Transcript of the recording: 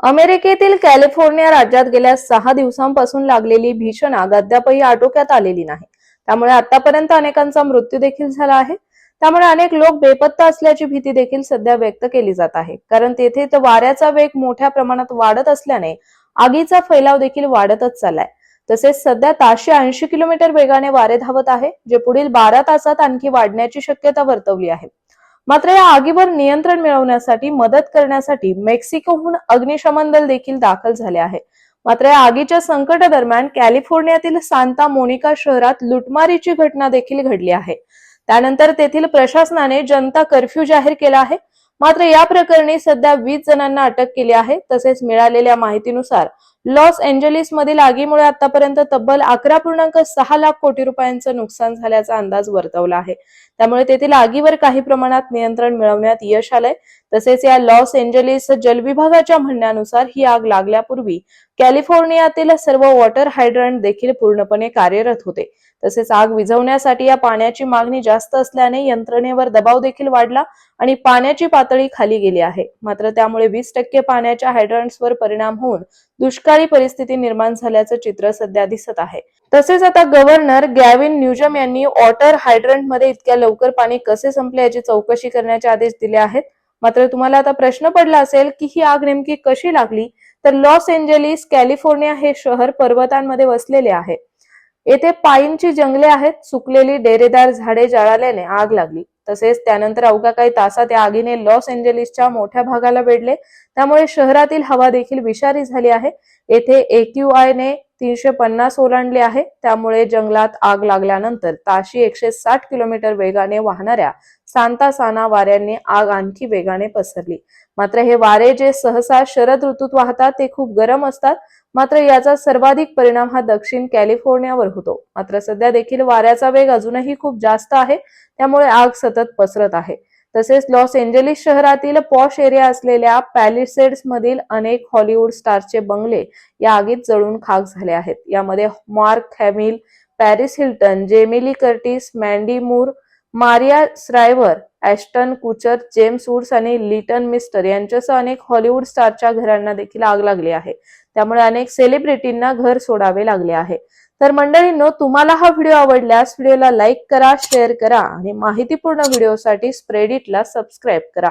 अमेरिकेतील कॅलिफोर्निया राज्यात गेल्या सहा दिवसांपासून लागलेली भीषण आग अद्यापही आटोक्यात आलेली नाही. त्यामुळे आतापर्यंत अनेकांचा मृत्यू देखील झाला आहे. त्यामुळे अनेक लोक बेपत्ता असल्याची भीती देखील सध्या व्यक्त केली जात आहे. कारण तेथे तर वाऱ्याचा वेग मोठ्या प्रमाणात वाढत असल्याने आगीचा फैलाव देखील वाढतच चाललाय. तसेच सध्या ताशे ऐंशी किलोमीटर वेगाने वारे धावत आहे जे पुढील बारा तासात आणखी वाढण्याची शक्यता वर्तवली आहे. मात्र या आगीवर नियंत्रण मिळवण्यासाठी मदत करण्यासाठी मेक्सिकोहून अग्निशमन दल देखील दाखल झाले आहे. मात्र या आगीच्या संकट दरम्यान कॅलिफोर्नियातील सांता मोनिका शहरात लुटमारीची घटना देखील घडली आहे. त्यानंतर तेथील प्रशासनाने जनता कर्फ्यू जाहीर केला आहे. मात्र या प्रकरणी सध्या वीस जणांना अटक केली आहे. तसेच मिळालेल्या माहितीनुसार लॉस एंजलिस मधील आगीमुळे आतापर्यंत तब्बल अकरा पूर्णांक सहा लाख कोटी रुपयांचं नुकसान झाल्याचा अंदाज वर्तवला आहे. त्यामुळे तेथील आगीवर काही प्रमाणात नियंत्रण मिळवण्यात यश आलंय. तसेच या लॉस एंजलिस जलविभागाच्या म्हणण्यानुसार ही आग लागल्यापूर्वी कॅलिफोर्नियातील सर्व वॉटर हायड्रंट देखील पूर्णपणे कार्यरत होते. तसेच आग विझवण्यासाठी या पाण्याची मागणी जास्त असल्याने यंत्रणेवर दबाव देखील वाढला आणि पाण्याची पातळी खाली गेली आहे. मात्र त्यामुळे वीस टक्के पाण्याच्या हायड्रंट्सवर परिणाम होऊन दुष्काळ परिस्थिती निर्माण झाल्याचं चित्र सध्या दिसत आहे. तसेच आता गव्हर्नर गॅविन न्यूजम यांनी वॉटर हायड्रंटमध्ये इतक्या लवकर पाणी कसे संपले याची चौकशी करण्याचे आदेश दिले आहेत. मात्र तुम्हाला आता प्रश्न पडला असेल की ही आग नेमकी कशी लागली? तर लॉस एंजलिस कॅलिफोर्निया हे शहर पर्वतांमध्ये वसलेले आहे. येथे पाईनची जंगले आहेत. सुकलेली डेरेदार झाडे जळाल्याने आग लागली. तसेच त्यानंतर अवघ्या काही तासात या आगीने लॉस एंजलिसच्या मोठ्या भागाला वेढले. त्यामुळे शहरातील हवा देखील विषारी झाली आहे. येथे AQI ने तीनशे पन्नास ओलांडले आहे. त्यामुळे जंगलात आग लागल्यानंतर ताशी एकशे साठ किलोमीटर वेगाने वाहणाऱ्या सांता साना वाऱ्यांनी आग आणखी वेगाने पसरली. मात्र हे वारे जे सहसा शरद ऋतूत वाहतात ते खूप गरम असतात. मात्र याचा सर्वाधिक परिणाम हा दक्षिण कॅलिफोर्नियावर होतो. मात्र सध्या देखील वाऱ्याचा वेग अजूनही खूप जास्त आहे. त्यामुळे आग सतत पसरत आहे. तसेच लॉस एंजलिस शहरातील पॉश एरिया असलेल्या पॅलिसेड्स मधील अनेक हॉलिवूड स्टारचे बंगले या आगीत जळून खाक झाले आहेत. यामध्ये Mark Hamill Paris Hilton Jamie Lee Curtis Mandy Moore Maria Shriver Ashton Kutcher James Woods आणि लिटन मिस्टर यांच्यासह अनेक हॉलिवूड स्टारच्या घरांना देखील आग लागली आहे. त्यामुळे अनेक सेलिब्रिटींना घर सोडावे लागले आहे. तर मंडळींनो तुम्हाला हा व्हिडिओ आवडल्यास व्हिडिओला लाईक करा शेअर करा आणि माहितीपूर्ण व्हिडिओसाठी स्प्रेडिटला सबस्क्राईब करा.